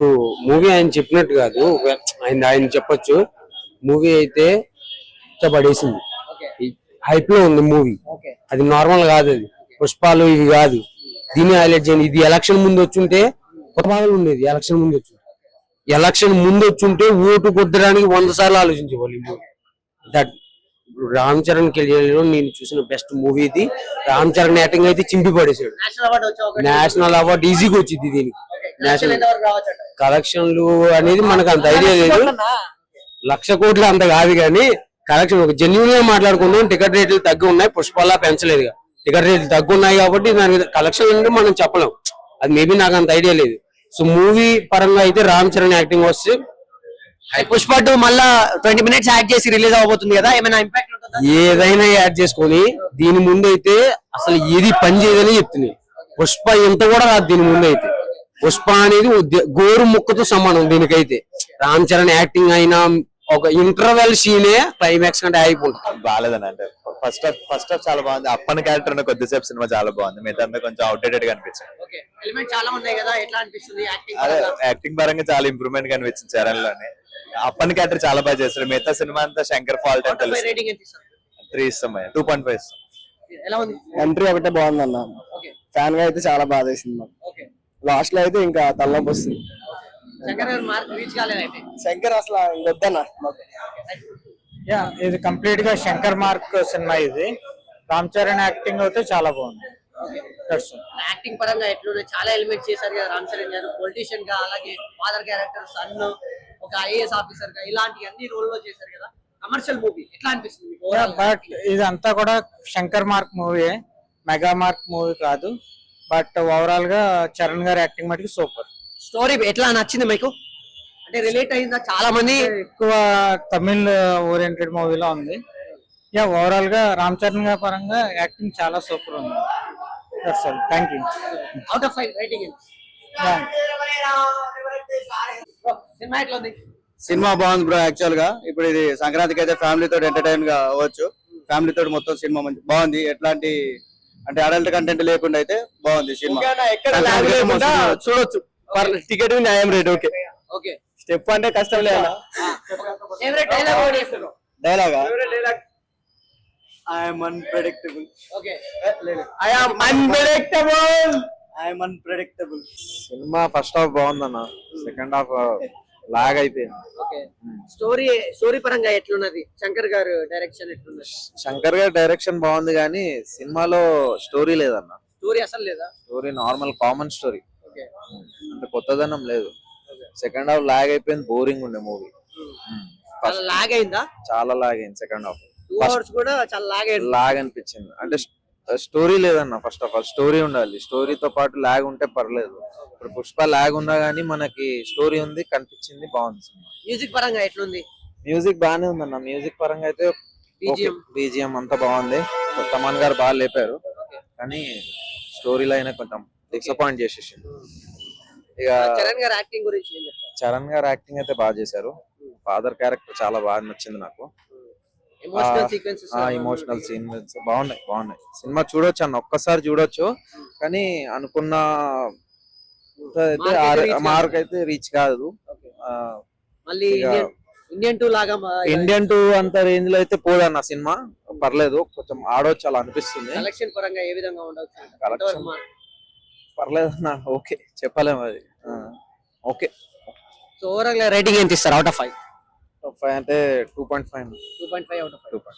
Movie ఆయన చెప్పినట్టు కాదు. ఆయన ఆయన చెప్పొచ్చు. మూవీ అయితే పడేసింది. ఓకే. హైప్లో ఉంది మూవీ. అది నార్మల్ కాదు అది. పుష్పాలు ఇవి కాదు. దీన్ని హైలైట్ చేయండి. ఇది ఎలక్షన్ ముందు వచ్చుంటే బాధలు ఉండేది. ఎలక్షన్ ముందు వచ్చి ఎలక్షన్ ముందు వచ్చుంటే ఓటు కొట్టడానికి వంద సార్లు ఆలోచించేవాళ్ళు దట్ రామ్ చరణ్ కెరియర్ నేను చూసిన బెస్ట్ మూవీ ఇది. రామ్ చరణ్ యాక్టింగ్ అయితే చింపి పడేసాడు నేషనల్ అవార్డు ఈజీగా వచ్చింది దీనికి. కలెక్షన్లు అనేది మనకు అంత ఐడియా లేదు. లక్ష కోట్లు అంత కాదు కానీ కలెక్షన్ ఒక జెన్యున్గా మాట్లాడుకుందాం. టికెట్ రేట్లు తగ్గి ఉన్నాయి. పుష్పాలా పెంచలేదు టికెట్ రేట్లు తగ్గి ఉన్నాయి కాబట్టి దాని కలెక్షన్ అంటే మనం చెప్పలేం. అది మేబీ నాకు అంత ఐడియా లేదు. సో మూవీ పరంగా అయితే రామ్ చరణ్ యాక్టింగ్ వస్తే పుష్ప టూ మళ్ళా ట్వంటీ మినిట్స్ యాడ్ చేసి రిలీజ్ అవబోతుంది కదా? ఏమైనా ఇంపాక్ట్ ఉంటుందా? ఏదైనా యాడ్ చేసుకొని దీని ముందు అయితే అసలు ఏది పని చేయదని చెప్తుంది పుష్ప ఎంత కూడా దీని ముందు అయితే పుష్ప అనేది ఉద్య- గోరు ముక్కతో సమానం దీనికైతే. రామ్ చరణ్ యాక్టింగ్ అయినా ఒక ఇంటర్వెల్ సీనే క్లైమాక్స్ కంటే అయిపోతుంది బాగాలేదని అంటే ఫస్ట్ హాఫ్ ఫస్ట్ హాఫ్ చాలా బాగుంది. అప్పని క్యారెక్టర్ ఉన్న కొద్దిసేపు సినిమా చాలా బాగుంది. మిగతా అంతా కొంచెం అవుట్డేటెడ్గా అనిపించింది. ఓకే. ఎలిమెంట్ చాలా ఉన్నాయి కదా. ఎట్లా అనిపిస్తుంది యాక్టింగ్ అదే యాక్టింగ్ పరంగా చాలా ఇంప్రూవ్మెంట్ కనిపించింది చరణ్లోనే అప్పని క్యారెక్టర్ చాలా బాగా చేస్తారు మిగతా సినిమా అంతా శంకర్ ఫాల్ట్ అని తెలుసు త్రీ ఇస్తాం టూ పాయింట్ ఫైవ్ ఇస్తాం. ఎలా ఉంది? ఎంట్రీ ఒకటే బాగుందన్న. ఓకే. ఫ్యాన్గా అయితే చాలా బాధ వేసింది మాకు. ఓకే లాస్ట్లో అయితే ఇంకా తలనొప్పి వస్తుంది. శంకర్ గారు మార్క్ రీచ్ కాలేదైతే శంకర్ అసలు ఇంకొద్దన్న మాకు. యా ఇది కంప్లీట్గా శంకర్ మార్క్ సినిమా ఇది. రామ్ చరణ్ యాక్టింగ్ అయితే చాలా బాగుంది. యాక్టింగ్ పరంగా ఎట్లున్నాయి చాలా ఎలిమెంట్స్ చేశారు కదా రామ్ చరణ్ గారు. పొలిటీషియన్గా అలాగే ఫాదర్ క్యారెక్టర్ సన్ ఒక ఐఏఎస్ ఆఫీసర్గా ఇలాంటి అన్ని రోల్లో చేశారు కదా. కమర్షియల్ మూవీ ఎట్లా అనిపిస్తుంది? బట్ ఇదంతా కూడా Shankar mark movie mega mark movie కాదు. బట్ ఓవరాల్గా చరణ్ గారి యాక్టింగ్ మటుకు సూపర్. స్టోరీ ఎట్లా నచ్చింది మీకు? అంటే రిలేట్ అయిందా? చాలా మంది ఎక్కువ తమిళ్ ఓరియంటెడ్ మూవీలో ఉంది. యా ఓవరాల్గా రామ్ చరణ్ గారి పరంగా యాక్టింగ్ చాలా సూపర్ ఉంది. Thank you out of five rating cinema ఎట్లా ఉంది? సినిమా బాగుంది బ్రో యాక్చువల్గా. ఇప్పుడు ఇది సంక్రాంతికి అయితే ఫ్యామిలీ తోటి ఎంటర్టైన్గా అవ్వచ్చు. ఫ్యామిలీ తోటి మొత్తం సినిమా మంచి బాగుంది. ఎట్లాంటి అంటే అడల్ట్ కంటెంట్ లేకుండా అయితే బాగుంది సినిమా. చూడొచ్చు. టికెట్ న్యాయం రేట్ ఓకే. ఓకే. స్టెప్ అంటే కష్టం లేదా dialogue I'm unpredictable unpredictable I'm unpredictable cinema first half బాగుందన్న. సెకండ్ హాఫ్ లాగ్ అయిపోయింది స్టోరీ స్టోరీ పరంగా ఎట్లున్నది? శంకర్ గారు డైరెక్షన్ ఎట్లున్నది? శంకర్ గారి డైరెక్షన్ బాగుంది కానీ సినిమాలో స్టోరీ లేదన్న. స్టోరీ అసలు లేదా? Story normal common story. Okay. అంత కొత్తదనం లేదు. సెకండ్ హాఫ్ లాగ్ అయిపోయింది బోరింగ్ ఉండే మూవీ. చాలా లాగ్ అయిందా? చాలా లాగ్ అయింది సెకండ్ హాఫ్. కూడా చాలా లాగ్ లాగ్ అనిపించింది. అంటే స్టోరీ లేదన్న ఫస్ట్ ఆఫ్ ఆల్ స్టోరీ ఉండాలి. స్టోరీతో పాటు లాగ్ ఉంటే పర్లేదు. ఇప్పుడు పుష్ప లాగ్ ఉన్నా గానీ మనకి స్టోరీ ఉంది కనిపించింది బాగుంది సినిమా. మ్యూజిక్ పరంగా ఎట్లుంది? మ్యూజిక్ బాగానే ఉందన్న. మ్యూజిక్ పరంగా అయితే BGM. బీజిఎం అంతా బాగుంది. తమన్ గారు బాగా లేపారు. కానీ స్టోరీ లైన్ కొంచెం డిసప్పాయింట్ చేసేసింది ఇక చరణ్ గారు యాక్టింగ్ గురించి ఏం చెప్తారు? చరణ్ గారు యాక్టింగ్ అయితే బాగా చేశారు. ఫాదర్ క్యారెక్టర్ చాలా బాగా నచ్చింది నాకు. ఎమోషనల్ సీన్స్ బాగున్నాయి బాగున్నాయి. సినిమా చూడొచ్చు అన్న ఒక్కసారి చూడొచ్చు. కానీ అనుకున్న మార్క్ అయితే రీచ్ కాదు. మళ్ళీ ఇండియన్ టూ లాగా ఇండియన్ టూ అంత రేంజ్లో అయితే పోదన్న సినిమా. పర్లేదు కొంచెం ఆడొచ్చు అలా అనిపిస్తుంది కలెక్షన్ పరంగా ఏ విధంగా ఉండొచ్చు Collection- ఎంతవరకు మార్క్? పర్లేదు అన్న ఓకే చెప్పలేము అది. ఓకే. సో ఓవరాల్ రేటింగ్ ఎంత ఇస్తారు? అవుట్ ఆఫ్ ఫైవ్ ఫైవ్ అంటే two point five two point five out of two point